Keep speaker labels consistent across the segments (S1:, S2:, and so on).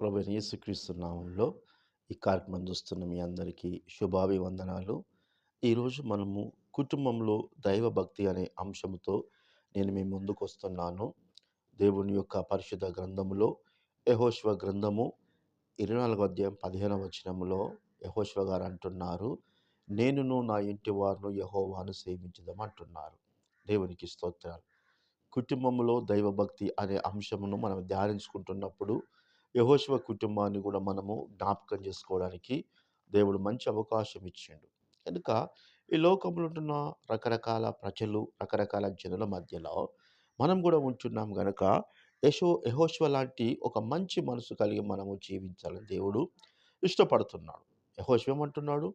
S1: ప్రభు యేసుక్రీస్తు నామంలో ఈ కార్యక్రమం చూస్తున్న మీ అందరికీ శుభాభివందనాలు. ఈరోజు మనము కుటుంబంలో దైవభక్తి అనే అంశంతో నేను మీ ముందుకు వస్తున్నాను దేవుని యొక్క పరిశుద్ధ గ్రంథములో యెహోషువ గ్రంథము ఇరవై నాలుగో అధ్యాయం పదిహేనవ వచనములో యెహోషువ గారు అంటున్నారు నేనును నా ఇంటి వారును యహోవాను సేవించుదాం అంటున్నారు దేవునికి స్తోత్రాలు. కుటుంబంలో దైవభక్తి అనే అంశమును మనం ధ్యానించుకుంటున్నప్పుడు యహోశివ కుటుంబాన్ని కూడా మనము జ్ఞాపకం చేసుకోవడానికి దేవుడు మంచి అవకాశం ఇచ్చిండు. కనుక ఈ లోకంలో ఉంటున్న రకరకాల ప్రజలు రకరకాల జనుల మధ్యలో మనం కూడా ఉంటున్నాం గనక యశో యహోశ్వ లాంటి ఒక మంచి మనసు కలిగి మనము జీవించాలని దేవుడు ఇష్టపడుతున్నాడు. యెహోషువ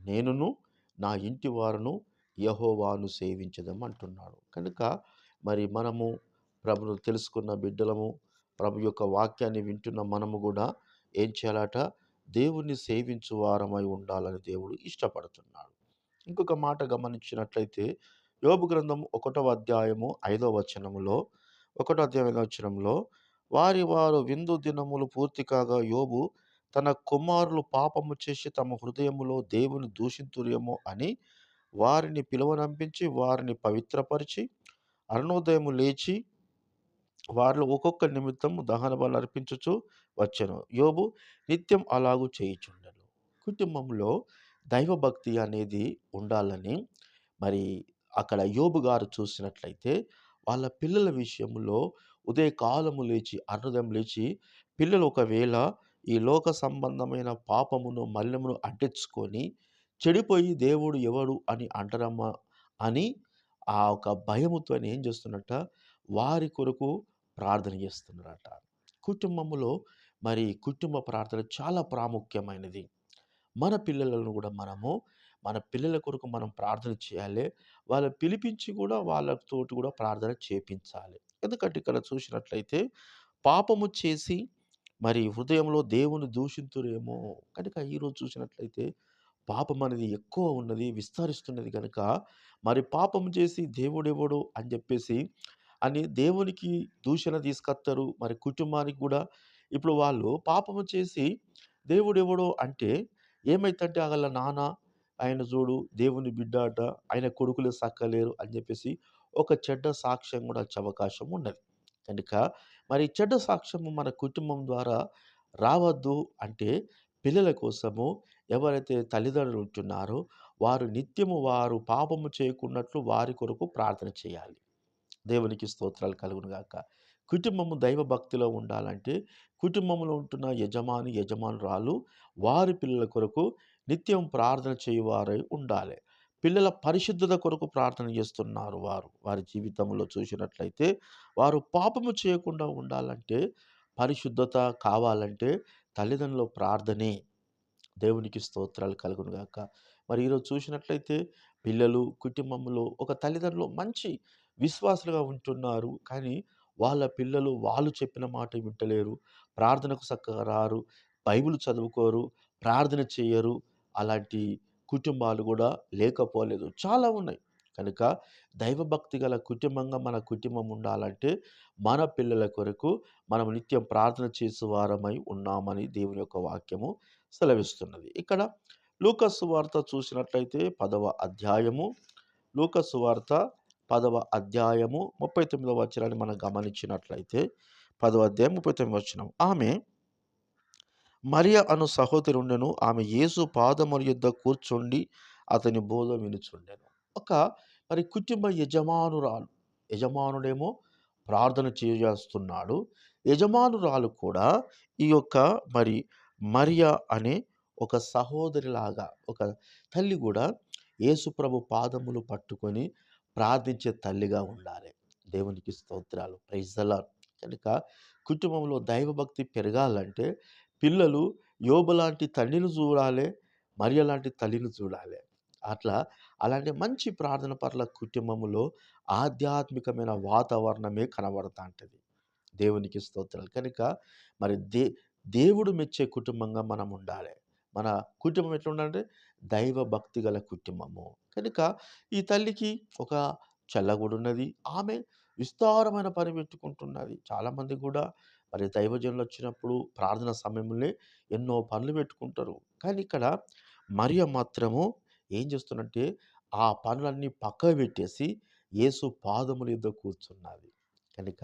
S1: నేనును నా ఇంటి వారును యహోవాను సేవించదం అంటున్నాడు. కనుక మరి మనము ప్రభును తెలుసుకున్న బిడ్డలము ప్రభు యొక్క వాక్యాన్ని వింటున్న మనము కూడా ఏం చేయాలట? దేవుణ్ణి సేవించు వారమై ఉండాలని దేవుడు ఇష్టపడుతున్నాడు. ఇంకొక మాట గమనించినట్లయితే యోబు గ్రంథం ఒకటో అధ్యాయము ఐదో వచనములో ఒకటో అధ్యాయం ఐదో వచనంలో వారి వారు విందు దినములు పూర్తి కాగా యోబు తన కుమారులు పాపము చేసి తమ హృదయములో దేవుని దూషింతురేమో అని వారిని పిలువనంపించి వారిని పవిత్రపరిచి అరుణోదయము లేచి వారిలో ఒక్కొక్క నిమిత్తం దహన బలు అర్పించుచు వచ్చెను. యోబు నిత్యం అలాగూ చేయుచుండెను. కుటుంబంలో దైవభక్తి అనేది ఉండాలని మరి అక్కడ యోబు గారు చూసినట్లయితే వాళ్ళ పిల్లల విషయంలో ఉదయకాలము లేచి అరుణోదయం లేచి పిల్లలు ఒకవేళ ఈ లోక సంబంధమైన పాపమును మల్లెమును అంటించుకొని చెడిపోయి దేవుడు ఎవడు అని అంటారమ్మా అని ఆ ఒక భయముతో ఏం చేస్తున్నట్ట? వారి కొరకు ప్రార్థన చేస్తున్నారట. కుటుంబంలో మరి కుటుంబ ప్రార్థన చాలా ప్రాముఖ్యమైనది. మన పిల్లలను కూడా మనము మన పిల్లల కొరకు మనం ప్రార్థన చేయాలి. వాళ్ళ పిలిపించి కూడా వాళ్ళతోటి కూడా ప్రార్థన చేపించాలి. ఎందుకంటే ఇక్కడ చూసినట్లయితే పాపము చేసి మరి హృదయంలో దేవుని దూషింతురేమో. కనుక ఈరోజు చూసినట్లయితే పాపం అనేది ఎక్కువ ఉన్నది విస్తరిస్తున్నది కనుక మరి పాపం చేసి దేవుడెవడు అని చెప్పేసి అని దేవునికి దూషణ తీసుకొస్తారు మరి కుటుంబానికి కూడా. ఇప్పుడు వాళ్ళు పాపము చేసి దేవుడు ఎవడో అంటే ఏమైతుంటే వాళ్ళ నాన్న ఆయన చూడు దేవుని బిడ్డ అట ఆయన కొడుకులు సక్కలేరు అని చెప్పేసి ఒక చెడ్డ సాక్ష్యం కూడా వచ్చే అవకాశం ఉన్నది. కనుక మరి చెడ్డ సాక్ష్యము మన కుటుంబం ద్వారా రావద్దు అంటే పిల్లల కోసము ఎవరైతే తల్లిదండ్రులు ఉంటున్నారో వారు నిత్యము వారు పాపము చేయకున్నట్లు వారి కొరకు ప్రార్థన చేయాలి. దేవునికి స్తోత్రాలు కలుగునుగాక కుటుంబము దైవ భక్తిలో ఉండాలంటే కుటుంబంలో ఉంటున్న యజమాని యజమానురాలు వారి పిల్లల కొరకు నిత్యం ప్రార్థన చేయువారై ఉండాలి. పిల్లల పరిశుద్ధత కొరకు ప్రార్థన చేస్తున్నారు వారు. వారి జీవితంలో చూసినట్లయితే వారు పాపము చేయకుండా ఉండాలంటే పరిశుద్ధత కావాలంటే తల్లిదండ్రుల ప్రార్థనే దేవునికి స్తోత్రాలు కలుగును గాక. మరి ఈరోజు చూసినట్లయితే పిల్లలు కుటుంబంలో ఒక తల్లిదండ్రులు మంచి విశ్వాసులుగా ఉంటున్నారు. కానీ వాళ్ళ పిల్లలు వాళ్ళు చెప్పిన మాట వింటలేరు. ప్రార్థనకు చక్కగా రారు. బైబిల్ చదువుకోరు. ప్రార్థన చేయరు. అలాంటి కుటుంబాలు కూడా లేకపోలేదు. చాలా ఉన్నాయి. కనుక దైవభక్తి గల కుటుంబంగా మన కుటుంబం ఉండాలంటే మన పిల్లల కొరకు మనం నిత్యం ప్రార్థన చేసే వారమై ఉన్నామని దేవుని యొక్క వాక్యము సెలవిస్తున్నది. ఇక్కడ లూకస్సు వార్త చూసినట్లయితే పదవ అధ్యాయము. లూకస్సు వార్త పదవ అధ్యాయము ముప్పై తొమ్మిదవ వచనాన్ని మనం గమనించినట్లయితే పదవ అధ్యాయం ముప్పై తొమ్మిది వచ్చినాం ఆమె మరియ అను సహోదరుండెను ఆమె యేసు పాదముల యుద్ధ కూర్చుండి అతని బోధ వినుచుండెను. ఒక మరి కుటుంబ యజమానురాలు యజమానుడేమో ప్రార్థన చేస్తున్నాడు. యజమానురాలు కూడా ఈ యొక్క మరి మరియ అనే ఒక సహోదరిలాగా ఒక తల్లి కూడా యేసుప్రభు పాదములు పట్టుకొని ప్రార్థించే తల్లిగా ఉండాలి. దేవునికి స్తోత్రాలు. ప్రైజలా కనుక కుటుంబంలో దైవభక్తి పెరగాలంటే పిల్లలు యోబు లాంటి తండ్రిని చూడాలి మరియ లాంటి తల్లిని చూడాలి. అట్లా అలాంటి మంచి ప్రార్థన పట్ల కుటుంబంలో ఆధ్యాత్మికమైన వాతావరణమే కనబడతా ఉంటుంది. దేవునికి స్తోత్రాలు. కనుక మరి దే దేవుడు మెచ్చే కుటుంబంగా మనం ఉండాలి. మన కుటుంబం ఎట్లా ఉండాలంటే దైవ భక్తి గల కుటుంబము కనుక ఈ తల్లికి ఒక చల్లగుడు ఉన్నది ఆమె విస్తారమైన పని పెట్టుకుంటున్నది చాలామంది కూడా మరి దైవజనులు వచ్చినప్పుడు ప్రార్థన సమయంలోనే ఎన్నో పనులు పెట్టుకుంటారు. కానీ ఇక్కడ మరియ మాత్రము ఏం చేస్తున్నట్టే ఆ పనులన్నీ పక్కకు పెట్టేసి యేసు పాదముల యొద్ద కూర్చున్నది. కనుక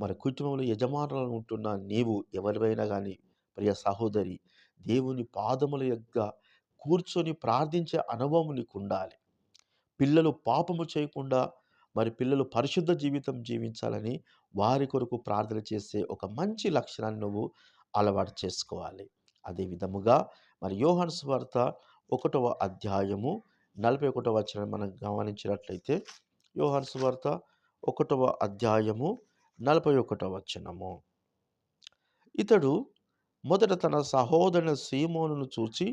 S1: మరి కుటుంబంలో యజమానులను ఉంటున్న నీవు ఎవరివైనా కానీ ప్రియ సహోదరి దేవుని పాదముల యొక్క కూర్చొని ప్రార్థించే అనుభవం నీకుండాలి. పిల్లలు పాపము చేయకుండా మరి పిల్లలు పరిశుద్ధ జీవితం జీవించాలని వారి కొరకు ప్రార్థన చేసే ఒక మంచి లక్షణాన్ని నువ్వు అలవాటు చేసుకోవాలి. అదే విధముగా మరి యోహాను సువార్త ఒకటవ అధ్యాయము నలభై ఒకటవ వచనాన్ని మనం గమనించినట్లయితే యోహాను సువార్త ఒకటవ అధ్యాయము 41వ వచనము. ఇతడు మొదట తన సహోదరుని సీమోను చూచి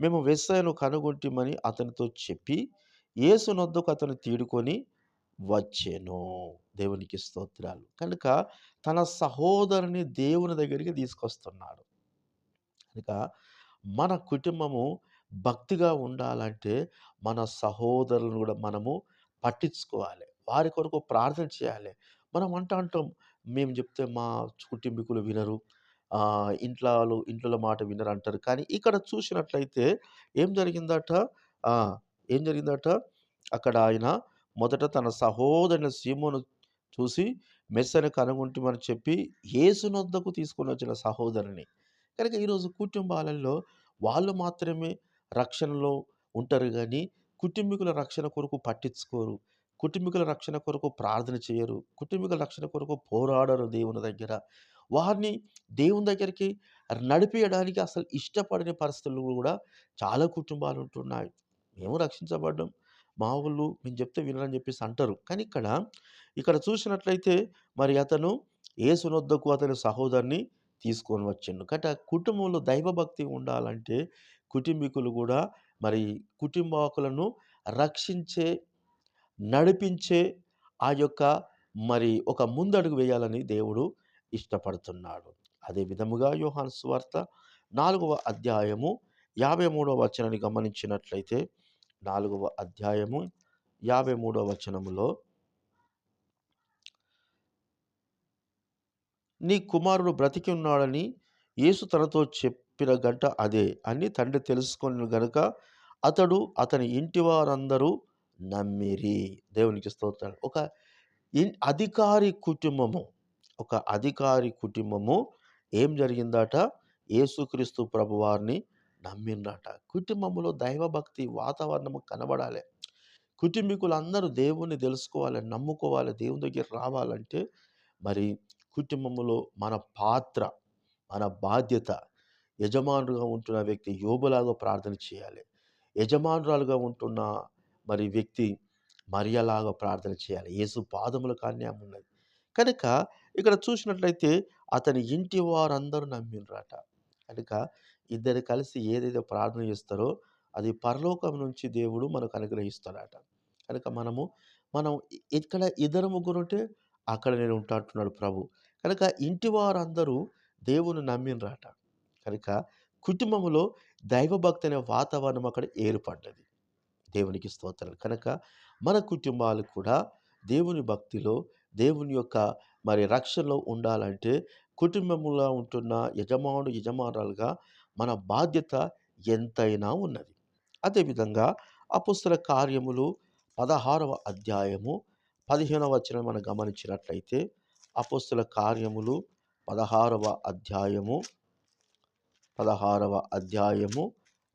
S1: మేము మెస్సీయను కనుగొంటిమని అతనితో చెప్పి ఏసునొద్దుకు అతను తీడుకొని వచ్చెను. దేవునికి స్తోత్రాలు. కనుక తన సహోదరుని దేవుని దగ్గరికి తీసుకొస్తున్నాడు. కనుక మన కుటుంబము భక్తిగా ఉండాలంటే మన సహోదరులను కూడా మనము పట్టించుకోవాలి. వారి కొరకు ప్రార్థన చేయాలి. మనం అంటా అంటాం మేము చెప్తే మా కుటుంబీకులు వినరు. ఇంట్లో ఇంట్లో మాట మాట వినరంటారు. కానీ ఇక్కడ చూసినట్లయితే ఏం జరిగిందట? ఏం జరిగిందట? అక్కడ ఆయన మొదట తన సహోదరుని సీమోను చూసి మెస్సని కనుగొంటిమని చెప్పి యేసునొద్దకు తీసుకొనొచ్చిన సహోదరుని. కనుక ఈరోజు కుటుంబాలలో వాళ్ళు మాత్రమే రక్షణలో ఉంటారు కానీ కుటుంబీకుల రక్షణ కొరకు పట్టించుకోరు. కుటుంబీకుల రక్షణ కొరకు ప్రార్థన చేయరు. కుటుంబీకుల రక్షణ కొరకు పోరాడరు దేవుని దగ్గర. వారిని దేవుని దగ్గరికి నడిపించడానికి అసలు ఇష్టపడని పరిస్థితులు కూడా చాలా కుటుంబాలు ఉంటున్నాయి. మేము రక్షించబడ్డం మా వోళ్ళు మేము చెప్తే వినరని చెప్పేసి అంటారు. కానీ ఇక్కడ, ఇక్కడ చూసినట్లయితే మరి అతను యేసునొద్దకు అతని సహోదరిని తీసుకొని వచ్చిండు. కట కుటుంబంలో దైవభక్తి ఉండాలంటే కుటుంబీకులు కూడా మరి కుటుంబాకులను రక్షించే, నడిపించే ఆ యొక్క మరి ఒక ముందడుగు వేయాలని దేవుడు ఇష్టపడుతున్నాడు. అదే విధముగా యోహాన్ స్వార్త నాలుగవ అధ్యాయము 53వ వచనాన్ని గమనించినట్లయితే నాలుగవ అధ్యాయము 53వ వచనములో నీ కుమారుడు బ్రతికి ఉన్నాడని యేసు తనతో చెప్పిన గంట అదే అని తండ్రి తెలుసుకొని గనుక అతడు అతని ఇంటి వారందరూ నమ్మిరి. దేవునికి స్తోత్రాలు. ఒక ఇన్ అధికారి కుటుంబము, ఒక అధికారి కుటుంబము ఏం జరిగిందట? యేసుక్రీస్తు ప్రభువారిని నమ్మిండ్రట. కుటుంబంలో దైవభక్తి వాతావరణము కనబడాలి కుటుంబీకులందరూ దేవుణ్ణి తెలుసుకోవాలి, నమ్ముకోవాలి, దేవుని దగ్గర రావాలంటే మరి కుటుంబంలో మన పాత్ర, మన బాధ్యత యజమానులుగా ఉంటున్న వ్యక్తి యోబులాగా ప్రార్థన చేయాలి. యజమానురాలుగా ఉంటున్న మరి వ్యక్తి మరియలాగా ప్రార్థన చేయాలి. యేసు పాదముల కాడనే ఉన్నది. కనుక ఇక్కడ చూసినట్లయితే అతని ఇంటి వారందరూ నమ్మిండ్రట. కనుక ఇద్దరు కలిసి ఏదైతే ప్రార్థన చేస్తారో అది పరలోకం నుంచి దేవుడు మనకు అనుగ్రహిస్తాడట. కనుక మనము మనం ఇక్కడ ఇద్దరు ముగ్గురుంటే అక్కడ నేను ఉంటాంటున్నాడు ప్రభు. కనుక ఇంటి వారందరూ దేవుని నమ్మినరాట కనుక కుటుంబంలో దైవభక్తి అనే వాతావరణం అక్కడ ఏర్పడ్డది. దేవునికి స్తోత్రాలు. కనుక మన కుటుంబాలు కూడా దేవుని భక్తిలో, దేవుని యొక్క మరి రక్షణలో ఉండాలంటే కుటుంబములో ఉంటున్న యజమానుడు, యజమానులుగా మన బాధ్యత ఎంతైనా ఉన్నది. అదేవిధంగా అపుస్తల కార్యములు 16వ అధ్యాయము 15వ వచనం మనం గమనించినట్లయితే అపుస్తుల కార్యములు 16వ అధ్యాయము 16వ అధ్యాయము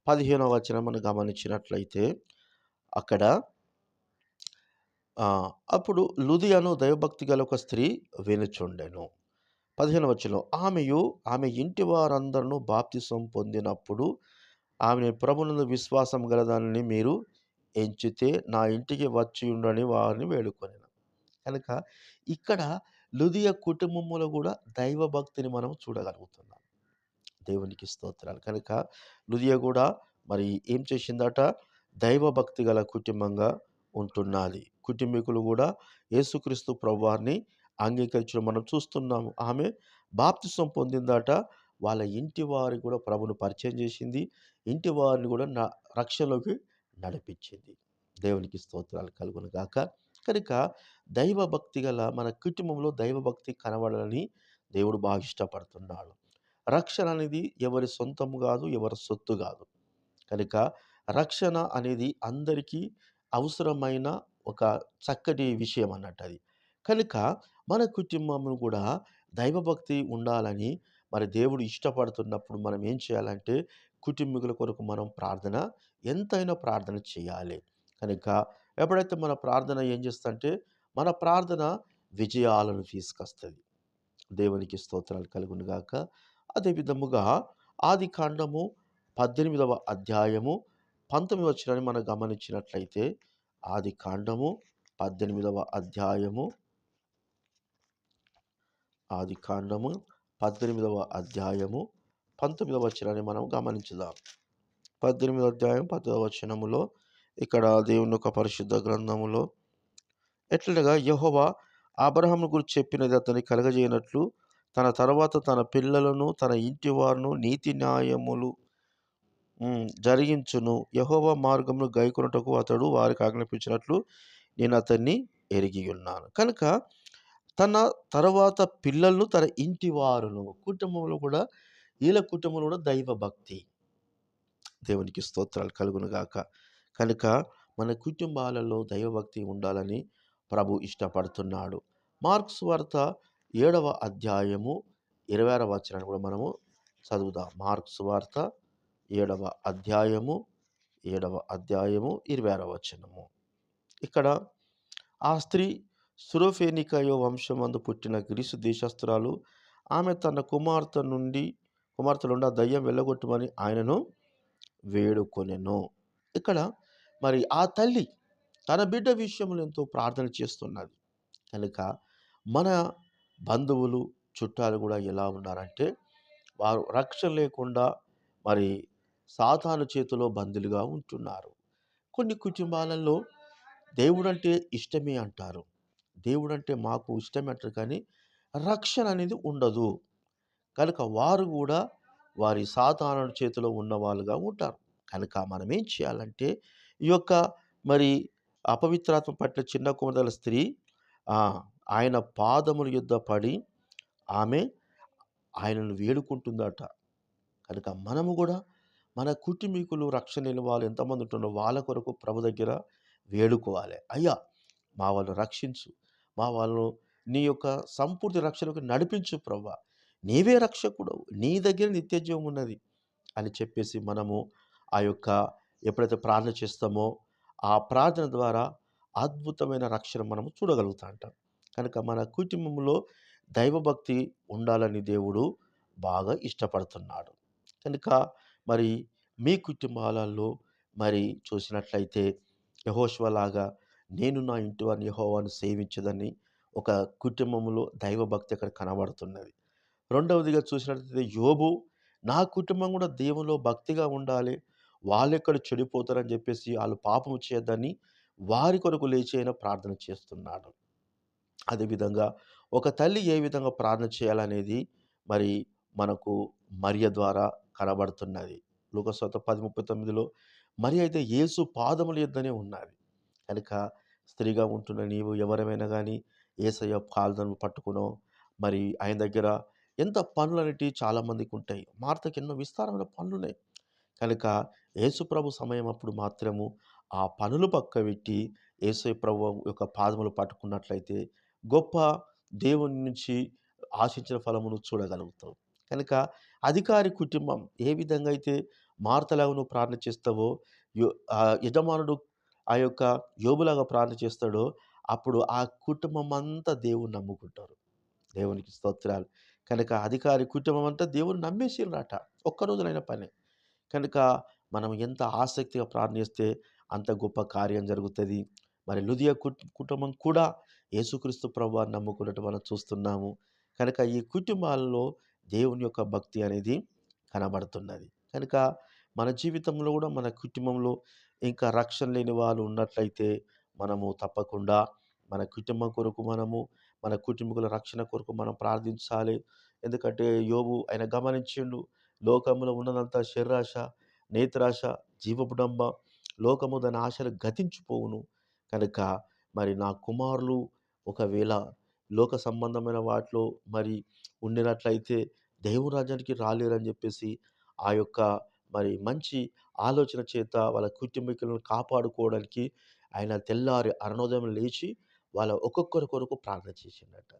S1: 15వ వచనం మనం గమనించినట్లయితే అక్కడ అప్పుడు లుదియను దైవభక్తి గల ఒక స్త్రీ వినుచుండెను. పదిహేను వచ్చిన ఆమెయు ఆమె ఇంటి వారందరూ బాప్తిసం పొందినప్పుడు ఆమె ప్రభునందు విశ్వాసం గలదానని మీరు ఎంచితే నా ఇంటికి వచ్చి ఉండని వారిని వేడుకొని కనుక ఇక్కడ లుదియ కుటుంబములో కూడా దైవభక్తిని మనం చూడగలుగుతున్నాం. దేవునికి స్తోత్రాలు. కనుక లుదియ కూడా మరి ఏం చేసిందట? దైవభక్తి గల కుటుంబంగా ఉంటున్నది. కుటుంబీకులు కూడా యేసుక్రీస్తు ప్రభువారిని అంగీకరించడం మనం చూస్తున్నాము. ఆమె బాప్తిసం పొందిందట. వాళ్ళ ఇంటి వారిని కూడా ప్రభును పరిచయం చేసింది. ఇంటి వారిని కూడా నా రక్షణలోకి నడిపించింది. దేవునికి స్తోత్రాలు కలుగును గాక. కనుక దైవభక్తి గల మన కుటుంబంలో దైవభక్తి కనబడాలని దేవుడు బాగా ఇష్టపడుతున్నాడు. రక్షణ అనేది ఎవరి సొంతము కాదు ఎవరి సొత్తు కాదు కనుక రక్షణ అనేది అందరికీ అవసరమైన ఒక చక్కటి విషయం అన్నట్టు అది. కనుక మన కుటుంబమును కూడా దైవభక్తి ఉండాలని మరి దేవుడు ఇష్టపడుతున్నప్పుడు మనం ఏం చేయాలంటే కుటుంబీకుల కొరకు మనం ప్రార్థన ఎంతైనా ప్రార్థన చేయాలి. కనుక ఎప్పుడైతే మన ప్రార్థన ఏం చేస్తుంటే మన ప్రార్థన విజయాలను తీసుకొస్తుంది. దేవునికి స్తోత్రాలు కలుగునుగాక అదే విధముగా ఆదికాండము 18వ అధ్యాయము పంతొమ్మిది వచ్చినని మనం గమనించినట్లయితే ఆది కాండము పద్దెనిమిదవ అధ్యాయము ఆది కాండము పద్దెనిమిదవ అధ్యాయము 19వ వచనాన్ని మనం గమనించుదాం. 18వ అధ్యాయం 10వ వచనములో ఇక్కడ దేవుని యొక్క పరిశుద్ధ గ్రంథములో ఎట్లనగా యహోవా అబ్రహం గురించి చెప్పినది అతని కలుగజేయనట్లు తన తర్వాత తన పిల్లలను, తన ఇంటి వారును నీతి న్యాయములు జరిగించును. యహోవ మార్గమును గైకొనుటకు అతడు వారికి ఆజ్ఞాపించినట్లు నేను అతన్ని ఎరిగి ఉన్నాను కనుక తన తర్వాత పిల్లలను, తన ఇంటి వారును కుటుంబంలో కూడా ఈల కుటుంబంలో కూడా దైవభక్తి. దేవునికి స్తోత్రాలు కలుగునుగాక కనుక మన కుటుంబాలలో దైవభక్తి ఉండాలని ప్రభు ఇష్టపడుతున్నాడు. మార్క్స్ వార్త ఏడవ అధ్యాయము 26వ వచనాన్ని కూడా మనము చదువుదాం. మార్క్స్ వార్త ఏడవ అధ్యాయము ఏడవ అధ్యాయము 26వ వచనము. ఇక్కడ ఆ స్త్రీ సురోఫెనికయో వంశమందు పుట్టిన గ్రీసు దేశస్త్రాలు ఆమె తన కుమార్తె నుండి కుమార్తెలుండి ఆ దయ్యం వెళ్ళగొట్టమని ఆయనను వేడుకొనెను. ఇక్కడ మరి ఆ తల్లి తన బిడ్డ విషయంలో ఎంతో ప్రార్థన చేస్తున్నది. కనుక మన బంధువులు, చుట్టాలు కూడా ఎలా ఉన్నారంటే వారు రక్షణ లేకుండా మరి సాతాను చేతిలో బందీలుగా ఉంటున్నారు. కొన్ని కుటుంబాలలో దేవుడంటే ఇష్టమే అంటారు. దేవుడంటే మాకు ఇష్టమే అంటారు కానీ రక్షణ అనేది ఉండదు. కనుక వారు కూడా వారి సాతాను చేతిలో ఉన్నవాళ్ళుగా ఉంటారు. కనుక మనం ఏం చేయాలంటే ఈ యొక్క మరి అపవిత్రాత్మ పట్ల చిన్న కుమదల స్త్రీ ఆయన పాదముల యుద్ధ పడి ఆమె ఆయనను వేడుకుంటుందట. కనుక మనము కూడా మన కుటుంబీకులు రక్షణ వాళ్ళు ఎంతమంది ఉంటున్నారో వాళ్ళ కొరకు ప్రభు దగ్గర వేడుకోవాలి. అయ్యా! మా వాళ్ళు రక్షించు. మా వాళ్ళను నీ యొక్క సంపూర్తి రక్షణకు నడిపించు ప్రభు నీవే రక్షకుడవు. నీ దగ్గర నిత్యజీవం ఉన్నది. అని చెప్పేసి మనము ఆ యొక్క ఎప్పుడైతే ప్రార్థన చేస్తామో ఆ ప్రార్థన ద్వారా అద్భుతమైన రక్షణ మనము చూడగలుగుతాంటాం. కనుక మన కుటుంబంలో దైవభక్తి ఉండాలని దేవుడు బాగా ఇష్టపడుతున్నాడు. కనుక మరి మీ కుటుంబాలలో మరి చూసినట్లయితే యహోష్వలాగా నేను నా ఇంటి వారిని యహోవాను సేవించదని ఒక కుటుంబంలో దైవభక్తి అక్కడ కనబడుతున్నది. రెండవదిగా చూసినట్లయితే యోబు నా కుటుంబం కూడా దేవునిలో భక్తిగా ఉండాలి. వాళ్ళు ఎక్కడ చెడిపోతారని చెప్పేసి వాళ్ళు పాపం చేయొద్దని వారి కొరకు లేచి ఆయన ప్రార్థన చేస్తున్నాడు. అదేవిధంగా ఒక తల్లి ఏ విధంగా ప్రార్థన చేయాలనేది మరి మనకు మరియ ద్వారా కనబడుతున్నది. లూగశోత పది ముప్పై తొమ్మిదిలో మరి అయితే యేసు పాదముల యొద్దనే ఉన్నది. కనుక స్త్రీగా ఉంటున్న నీవు ఎవరమైనా కానీ ఏసయ్య పాదాలను పట్టుకునో మరి ఆయన దగ్గర ఎంత పనులు అనేటివి చాలామందికి ఉంటాయి మార్తకి ఎన్నో విస్తారమైన పనులు ఉన్నాయి కనుక యేసుప్రభు సమయం అప్పుడు మాత్రము ఆ పనులు పక్కబెట్టి యేసయ్య ప్రభు యొక్క పాదములు పట్టుకున్నట్లయితే గొప్ప దేవుని నుంచి ఆశించిన ఫలమును చూడగలుగుతావు. కనుక అధికారి కుటుంబం ఏ విధంగా అయితే మార్తలాగా నువ్వు ప్రార్థన చేస్తావో యజమానుడు ఆ యొక్క యోబులాగా ప్రార్థన చేస్తాడో అప్పుడు ఆ కుటుంబం అంతా దేవున్ని నమ్ముకుంటారు. దేవునికి స్తోత్రాలు. కనుక అధికారి కుటుంబం అంతా దేవుని నమ్మేసిండ్రట. ఒక్క రోజులైన పనే. కనుక మనం ఎంత ఆసక్తిగా ప్రార్థిస్తే అంత గొప్ప కార్యం జరుగుతుంది మరి లుదియ కుటుంబం కూడా యేసుక్రీస్తు ప్రభు నమ్ముకున్నట్టు మనం చూస్తున్నాము. కనుక ఈ కుటుంబాలలో దేవుని యొక్క భక్తి అనేది కనబడుతున్నది. కనుక మన జీవితంలో కూడా మన కుటుంబంలో ఇంకా రక్షణ లేని వాళ్ళు ఉన్నట్లయితే మనము తప్పకుండా మన కుటుంబం కొరకు మనము మన కుటుంబకుల రక్షణ కొరకు మనం ప్రార్థించాలి. ఎందుకంటే యోబు ఆయన గమనించిండు. లోకంలో ఉన్నదంతా శరీరాశ, నేత్రాశ, జీవపుడంబ, లోకము దాని ఆశలు గతించిపోవును. కనుక మరి నా కుమారులు ఒకవేళ లోక సంబంధమైన వాటిలో మరి ఉండినట్లయితే దేవుని రాజ్యానికి రాలేరని చెప్పేసి ఆ యొక్క మరి మంచి ఆలోచన చేత వాళ్ళ కుటుంబీకులను కాపాడుకోవడానికి ఆయన తెల్లారి అరుణోదయం లేచి వాళ్ళ ఒక్కొక్కరి కొరకు ప్రార్థన చేసిండట.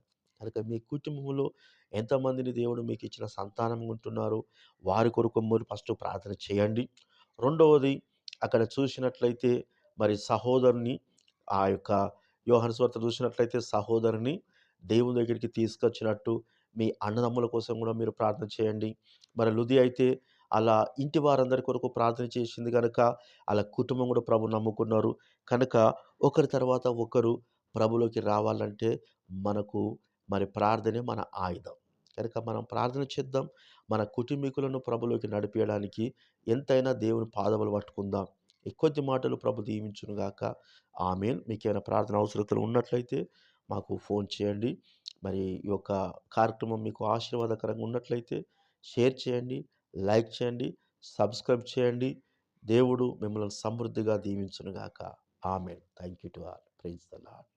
S1: కనుక మీ కుటుంబంలో ఎంతమందిని దేవుడు మీకు ఇచ్చిన సంతానం ఉంటున్నారు? వారి కొరకు మీరు ఫస్ట్ ప్రార్థన చేయండి. రెండవది అక్కడ చూసినట్లయితే మరి సహోదరుని ఆ యొక్క యోహాను చూసినట్లయితే సహోదరుని దేవుని దగ్గరికి తీసుకొచ్చినట్టు మీ అన్నదమ్ముల కోసం కూడా మీరు ప్రార్థన చేయండి. మరి లుది అయితే అలా ఇంటి వారందరి కొరకు ప్రార్థన చేసింది కనుక అలా కుటుంబం కూడా ప్రభు నమ్ముకున్నారు. కనుక ఒకరి తర్వాత ఒకరు ప్రభులోకి రావాలంటే మనకు మరి ప్రార్థనే మన ఆయుధం. కనుక మనం ప్రార్థన చేద్దాం. మన కుటుంబీకులను ప్రభులోకి నడిపించడానికి ఎంతైనా దేవుని పాదములు పట్టుకుందాం. కొద్ది మాటలు ప్రభు దీవించునుగాక. ఆమెన్. మీకు ఏమైనా ప్రార్థన అవసరతలు ఉన్నట్లయితే మాకు ఫోన్ చేయండి. మరి ఈ యొక్క కార్యక్రమం మీకు ఆశీర్వాదకరంగా ఉన్నట్లయితే షేర్ చేయండి లైక్ చేయండి సబ్స్క్రైబ్ చేయండి. దేవుడు మిమ్మల్ని సమృద్ధిగా దీవించునుగాక. ఆమె thank you to all. Praise the lord